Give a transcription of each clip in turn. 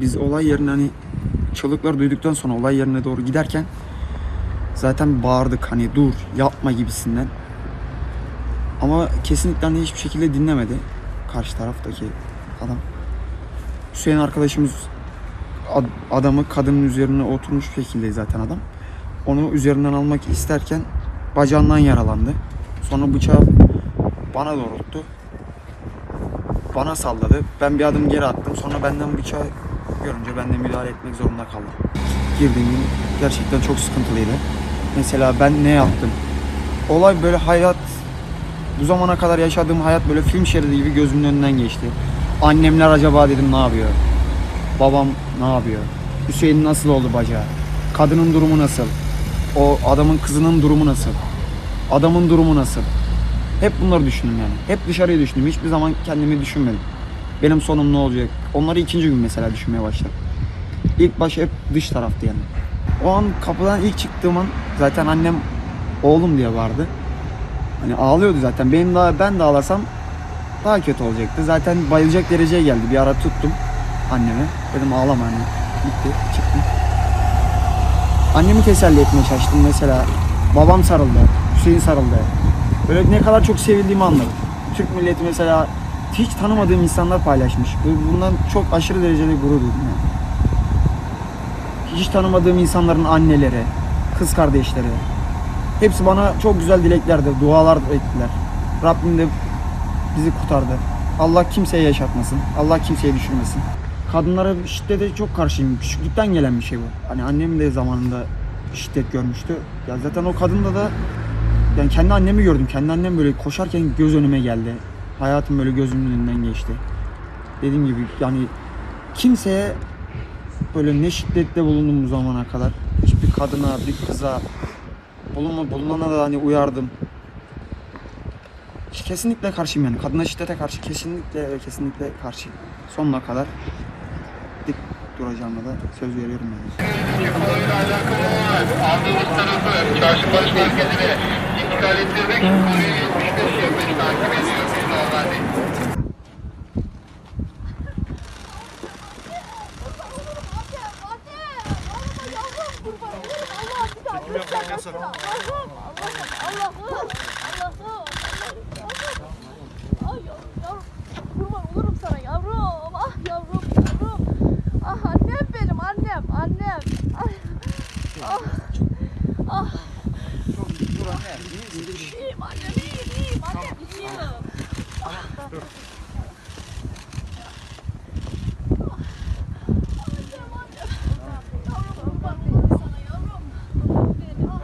Biz olay yerine hani çığlıkları duyduktan sonra olay yerine doğru giderken zaten bağırdık hani dur yapma gibisinden. Ama kesinlikle hani hiçbir şekilde dinlemedi karşı taraftaki adam. Hüseyin arkadaşımız ad- adamı kadının üzerine oturmuş şekilde zaten adam. Onu üzerinden almak isterken bacağından yaralandı. Sonra bıçağı bana doğrulttu. Bana salladı. Ben bir adım geri attım. Sonra benden bıçağı görünce ben de müdahale etmek zorunda kaldım. Girdiğim gün gerçekten çok sıkıntılıydı. Mesela ben ne yaptım? Olay böyle hayat bu zamana kadar yaşadığım hayat böyle film şeridi gibi gözümün önünden geçti. Annemler acaba dedim ne yapıyor? Babam ne yapıyor? Hüseyin nasıl oldu bacağı? Kadının durumu nasıl? O adamın kızının durumu nasıl? Adamın durumu nasıl? Hep bunları düşündüm yani. Hep dışarıyı düşündüm. Hiçbir zaman kendimi düşünmedim. Benim sonum ne olacak? Onları ikinci gün mesela düşünmeye başladım. İlk baş hep dış taraftı yani. O an kapıdan ilk çıktığım an zaten annem oğlum diye vardı. Hani ağlıyordu zaten. Benim daha ben de ağlasam daha kötü olacaktı. Zaten bayılacak dereceye geldi. Bir ara tuttum annemi. Dedim ağlama anne. Gitti çıktım. Annemi teselli etmeye çalıştım mesela. Babam sarıldı. Hüseyin sarıldı. Böyle ne kadar çok sevildiğimi anladım. Türk milleti mesela hiç tanımadığım insanlar paylaşmış. Bu- Bundan çok aşırı derecede gurur duydum yani. Hiç tanımadığım insanların anneleri, kız kardeşleri. Hepsi bana çok güzel dileklerde, dualar ettiler. Rabbim de bizi kurtardı. Allah kimseye yaşatmasın. Allah kimseye düşürmesin. Kadınlara şiddete çok karşıyım. Küçüklükten gelen bir şey bu. Hani annem de zamanında şiddet görmüştü. Ya zaten o kadında da yani kendi annemi gördüm. Kendi annem böyle koşarken göz önüme geldi. Hayatım böyle gözümün önünden geçti. Dediğim gibi yani kimseye böyle ne şiddette bulundum bu zamana kadar. Hiçbir kadına, bir kıza bulunma, bulunana da hani uyardım. Kesinlikle karşıyım yani. Kadına şiddete karşı kesinlikle ve kesinlikle karşı. Sonuna kadar dik duracağıma da söz veriyorum yani. konuyla ettirmek konuyu 75 yapmış takip ediyor. Biz normalde. benim annem annem. Ay. Ah. Ah. İyiyim annem iyiyim iyiyim annem iyiyim. Annem annem. Yavrum kurban olayım sana yavrum. Benim. Ah,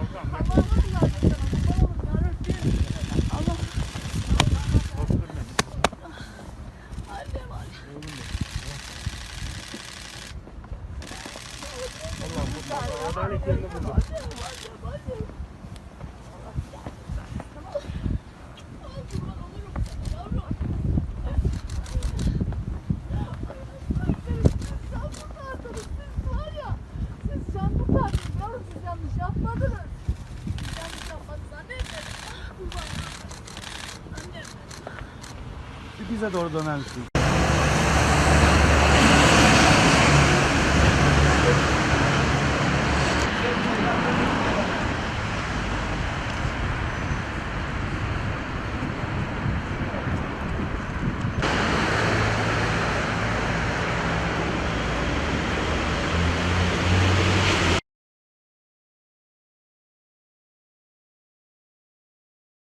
Allah'ım bize doğru döner?